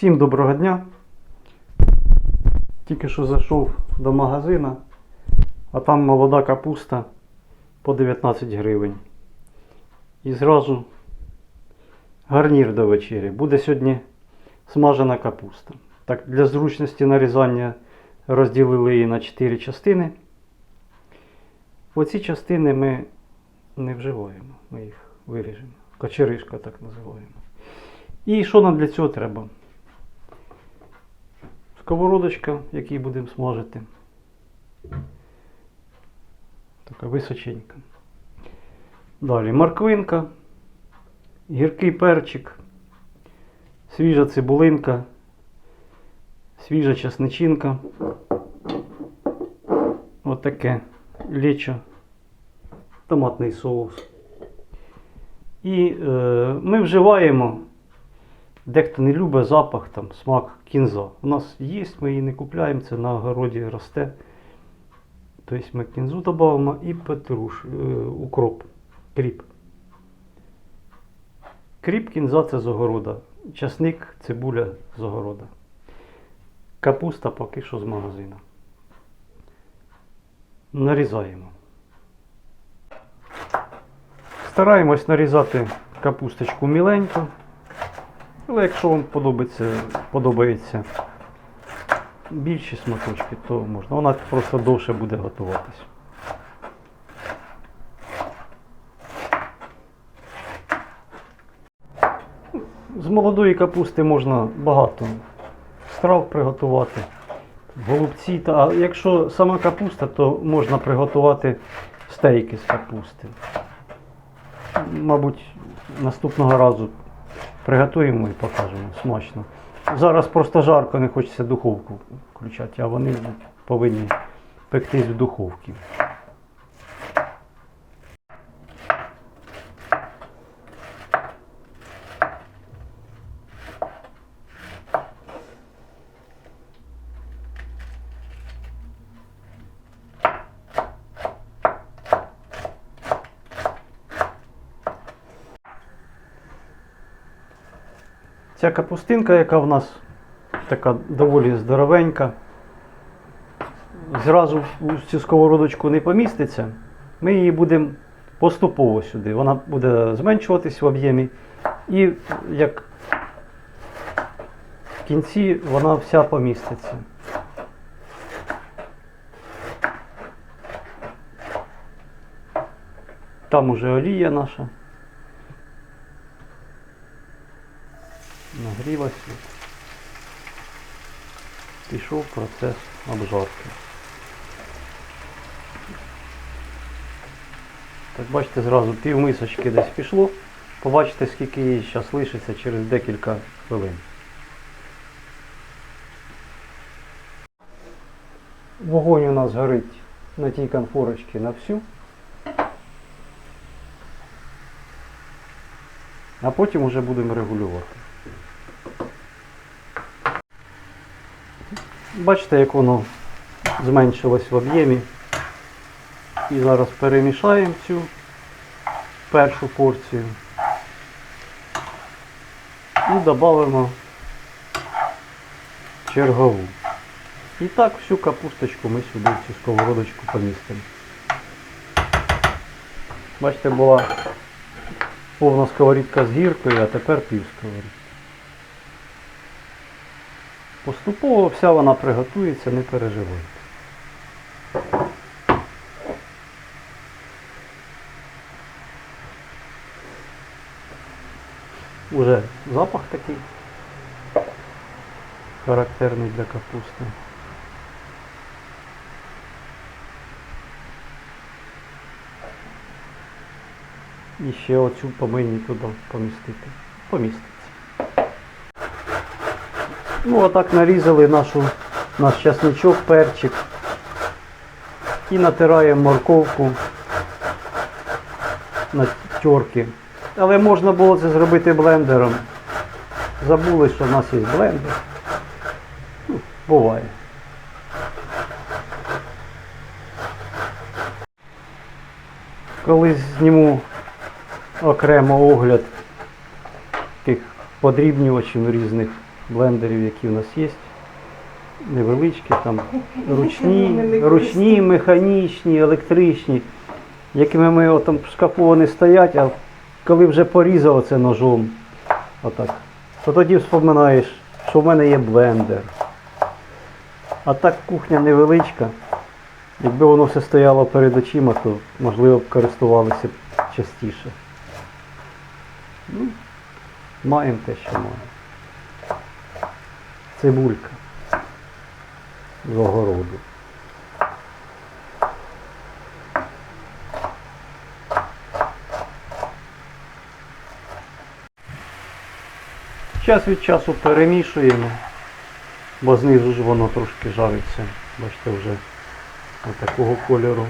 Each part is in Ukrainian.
Всім доброго дня. Тільки що зайшов до магазина, а там молода капуста по 19 гривень. І зразу гарнір до вечері. Буде сьогодні смажена капуста. Так, для зручності нарізання розділили її на 4 частини. Оці частини ми не вживаємо, ми їх виріжемо. Кочеришка так називаємо. І що нам для цього треба? Сковородочка, в якій будемо смажити. Така височенька. Далі морквинка, гіркий перчик, свіжа цибулинка, свіжа часничинка. Отаке лечо, томатний соус. І е, ми вживаємо Дехто не любить запах, там, смак кінза. У нас є, ми її не купляємо, це на огороді росте. Тобто ми кінзу додаємо і петруш, е, укроп, кріп. Кріп кінза це з огорода. Часник, цибуля з огорода. Капуста поки що з магазину. Нарізаємо. Стараємось нарізати капусточку міленько. Але якщо вам подобається, подобається більші смакочки, то можна. Вона просто довше буде готуватись. З молодої капусти можна багато страв приготувати. Голубці, а якщо сама капуста, то можна приготувати стейки з капусти. Мабуть, наступного разу Приготуємо і покажемо смачно. Зараз просто жарко, не хочеться духовку включати, а вони повинні пектись в духовці. Ця капустинка, яка в нас така доволі здоровенька, зразу в цю сковородочку не поміститься. Ми її будемо поступово сюди. Вона буде зменшуватись в об'ємі. І як в кінці вона вся поміститься. Там уже олія наша. Нагрілася. Пішов процес обжарки. Так бачите, зразу пів мисочки десь пішло. Побачите, скільки її зараз лишиться через декілька хвилин. Вогонь у нас горить на тій конфорочці на всю. А потім вже будемо регулювати. Бачите, як воно зменшилось в об'ємі. І зараз перемішаємо цю першу порцію і додамо чергову. І так всю капусточку ми сюди в цю сковородочку помістимо. Бачите, була повна сковорідка з гіркою, а тепер пів сковорідки. Поступово вся вона приготується, не переживайте. Уже запах такий характерний для капусти. І ще оцю повинні туди помістити. Поміститься. Ну, отак нарізали нашу, наш часничок, перчик. І натираємо морковку на терки. Але можна було це зробити блендером. Забули, що в нас є блендер. Ну, буває. Колись зніму окремо огляд тих подрібнювачів різних блендерів, які у нас є. Невеличкі, там ручні, ручні, механічні, електричні, якими ми от там в шкафу вони стоять, а коли вже порізав це ножом, отак, то тоді вспоминаєш, що в мене є блендер. А так кухня невеличка. Якби воно все стояло перед очима, то можливо б користувалися б частіше. Ну, маємо те, що маємо. Цибулька з огороду. Час від часу перемішуємо, бо знизу ж воно трошки жариться. Бачите, вже такого кольору.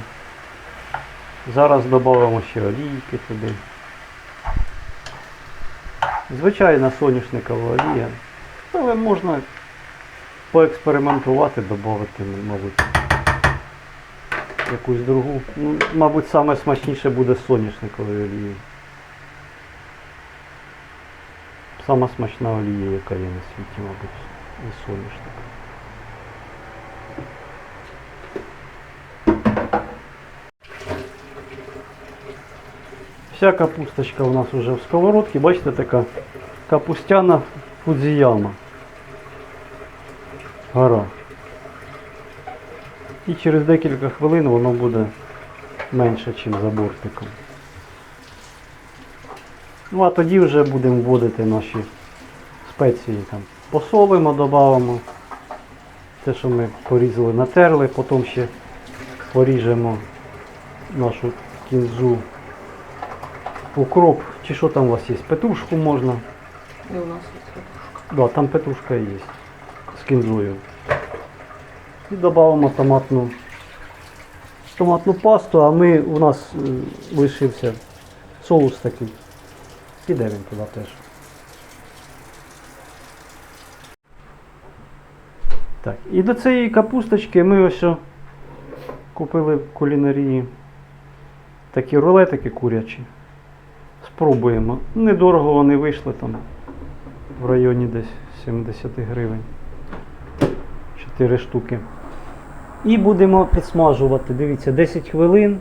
Зараз додамо ще олійки туди. Звичайна соняшникова олія. Але можна поекспериментувати, додати, мабуть, якусь другу. Ну, мабуть, саме смачніше буде соняшниковою олією. Сама смачна олія, яка є на світі, мабуть, і соняшник. Вся капусточка у нас вже в сковородці, бачите, така капустяна фудзіяма. Гора. І через декілька хвилин воно буде менше, ніж за бортиком. Ну а тоді вже будемо вводити наші спеції там. Посолимо, додамо. Те, що ми порізали, натерли, потім ще поріжемо нашу кінзу. Укроп, чи що там у вас є? Петрушку можна. І у нас є петрушка. Да, там петрушка є з кінзою. І додамо томатну, томатну пасту, а ми у нас е, лишився соус такий. Піде він туди теж. Так, і до цієї капусточки ми ось купили в кулінарії такі рулетики курячі. Спробуємо. Недорого вони вийшли там в районі десь 70 гривень. 4 штуки. І будемо підсмажувати. Дивіться, 10 хвилин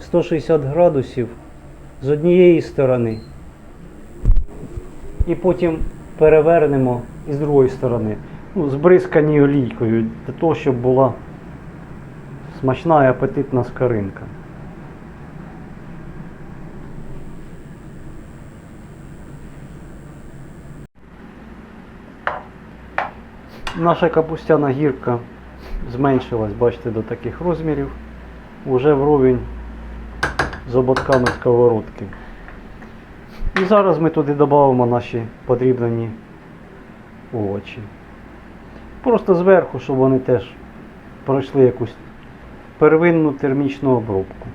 160 градусів з однієї сторони. І потім перевернемо і з другої сторони. Ну, збризкані олійкою, для того, щоб була смачна і апетитна скоринка. Наша капустяна гірка зменшилась, бачите, до таких розмірів. Уже вровень з ободками сковородки. І зараз ми туди додамо наші подрібнені овочі. Просто зверху, щоб вони теж пройшли якусь первинну термічну обробку.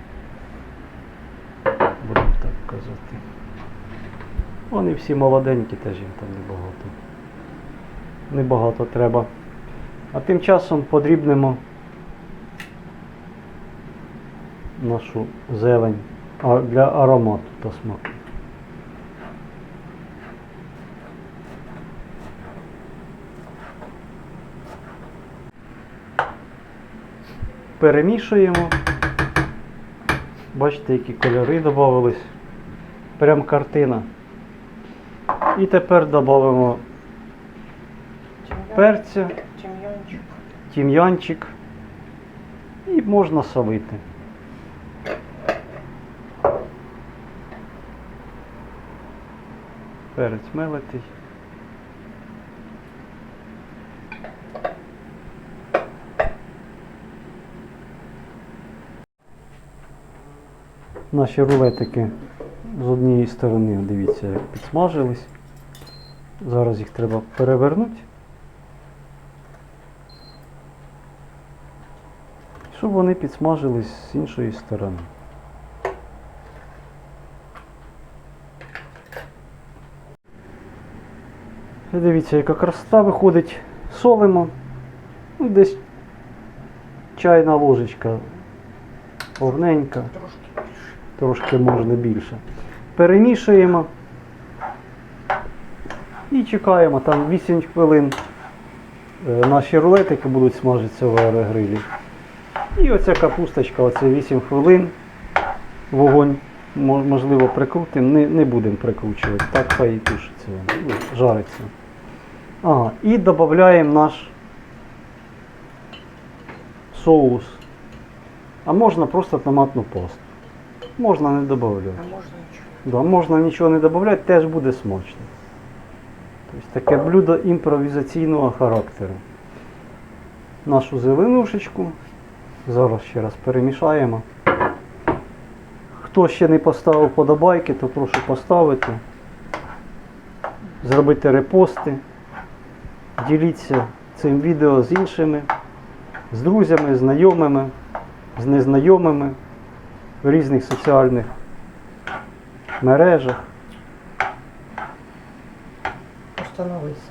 Будемо так казати. Вони всі молоденькі, теж їм там небагато небагато треба. А тим часом подрібнемо нашу зелень для аромату та смаку. Перемішуємо. Бачите, які кольори додавались. Прям картина. І тепер додамо перця, Тім'янчик. тім'янчик і можна солити. Перець мелитий. Наші рулетики з однієї сторони, дивіться, як підсмажились. Зараз їх треба перевернути. Щоб вони підсмажились з іншої сторони. І Дивіться, яка красота виходить. Солимо. Ну, десь чайна ложечка повненька, Трошки трошки можна більше. Перемішуємо. І чекаємо там 8 хвилин. Е, Наші рулетики будуть смажитися в аерогрилі. І оця капусточка, оце 8 хвилин. Вогонь можливо прикрутимо, не, не будемо прикручувати. Так хай і тушиться, ну, жариться. Ага, і додаємо наш соус. А можна просто томатну пасту. Можна не додавати. А можна нічого. Да, можна нічого не додавати, теж буде смачно. Тобто таке блюдо імпровізаційного характеру. Нашу зеленушечку. Зараз ще раз перемішаємо. Хто ще не поставив подобайки, то прошу поставити. Зробити репости. Діліться цим відео з іншими, з друзями, знайомими, з незнайомими в різних соціальних мережах. Остановись.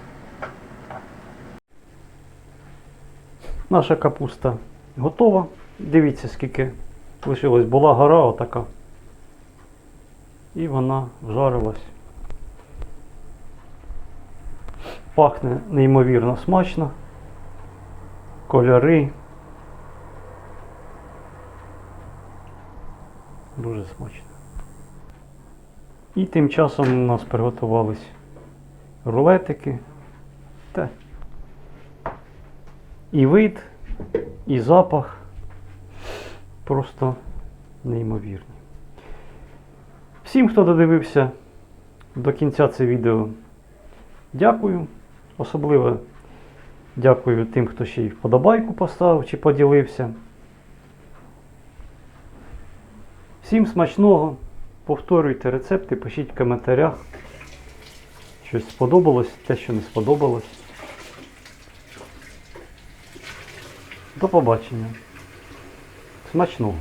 Наша капуста готова. Дивіться, скільки лишилось. Була гора отака. І вона вжарилась. Пахне неймовірно смачно. Кольори. Дуже смачно. І тим часом у нас приготувались рулетики. Та і вид, і запах просто неймовірні. Всім, хто додивився до кінця це відео, дякую. Особливо дякую тим, хто ще й вподобайку поставив чи поділився. Всім смачного. Повторюйте рецепти, пишіть в коментарях. Щось сподобалось, те, що не сподобалось. До побачення. Смачного.